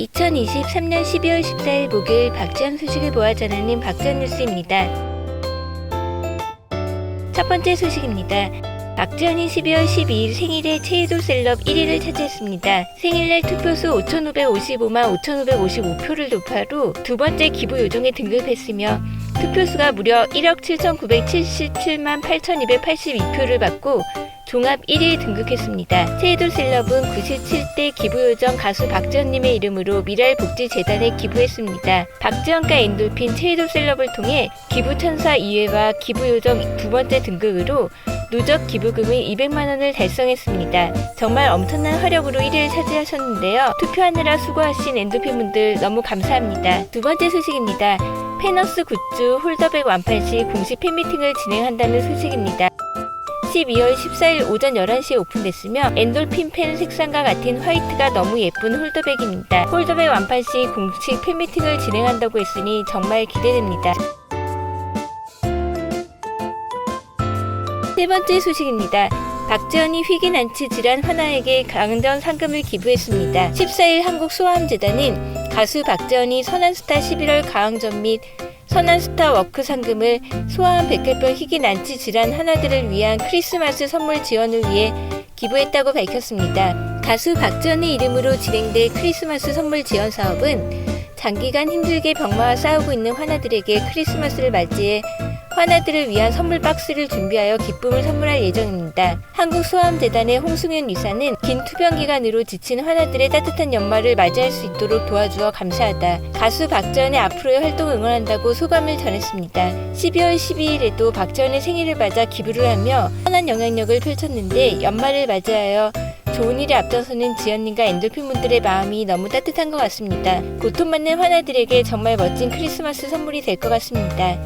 2023년 12월 14일 목요일 박지원 소식을 모아 전하는 박지원 뉴스입니다. 첫 번째 소식입니다. 박지원이 12월 12일 생일에 최애도 셀럽 1위를 차지했습니다. 생일날 투표수 5,555만 5,555표를 돌파로 두 번째 기부 요정에 등극했으며 투표수가 무려 1억 7,977만 8,282표를 받고 종합 1위에 등극했습니다. 최애도 셀럽은 97대 기부요정 가수 박지원님의 이름으로 미랄복지재단에 기부했습니다. 박지원과 엔돌핀 최애도 셀럽을 통해 기부천사 2회와 기부요정 두 번째 등극으로 누적 기부금의 200만 원을 달성했습니다. 정말 엄청난 화력으로 1위를 차지하셨는데요. 투표하느라 수고하신 엔도핀 분들 너무 감사합니다. 두 번째 소식입니다. 페너스 굿즈 홀더백 완판 시 공식 팬미팅을 진행한다는 소식입니다. 12월 14일 오전 11시에 오픈됐으며 엔돌핀 펜 색상과 같은 화이트가 너무 예쁜 홀더백입니다. 홀더백 완판 시 공식 팬미팅을 진행한다고 했으니 정말 기대됩니다. 세 번째 소식입니다. 박지원이 휘기난치 질환 하나에게 강전 상금을 기부했습니다. 14일 한국소아암재단은 가수 박지원이 선한스타 11월 가왕전 및 선한스타 워크 상금을 소아암 백혈병 희귀 난치 질환 하나들을 위한 크리스마스 선물 지원을 위해 기부했다고 밝혔습니다. 가수 박지원의 이름으로 진행될 크리스마스 선물 지원 사업은 장기간 힘들게 병마와 싸우고 있는 환아들에게 크리스마스를 맞이해 환아들을 위한 선물 박스를 준비하여 기쁨을 선물할 예정입니다. 한국소아암재단의 홍승현 이사는 긴 투병 기간으로 지친 환아들의 따뜻한 연말을 맞이할 수 있도록 도와주어 감사하다. 가수 박지원의 앞으로의 활동 응원한다고 소감을 전했습니다. 12월 12일에도 박지원의 생일을 맞아 기부를 하며 선한 영향력을 펼쳤는데 연말을 맞이하여 좋은 일에 앞장서는 지연님과 엔돌핀 분들의 마음이 너무 따뜻한 것 같습니다. 고통받는 환아들에게 정말 멋진 크리스마스 선물이 될 것 같습니다.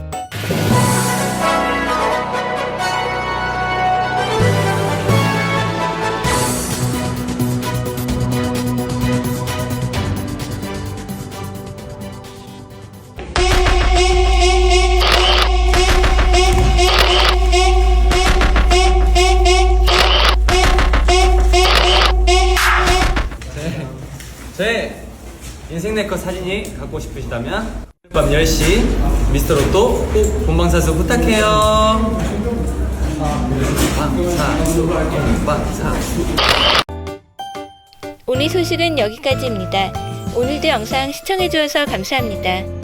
제 인생 네컷 사진이 갖고 싶으시다면 밤 10시 미스터 로또 꼭 본방사수 부탁해요. 오늘 소식은 여기까지입니다. 오늘도 영상 시청해주셔서 감사합니다.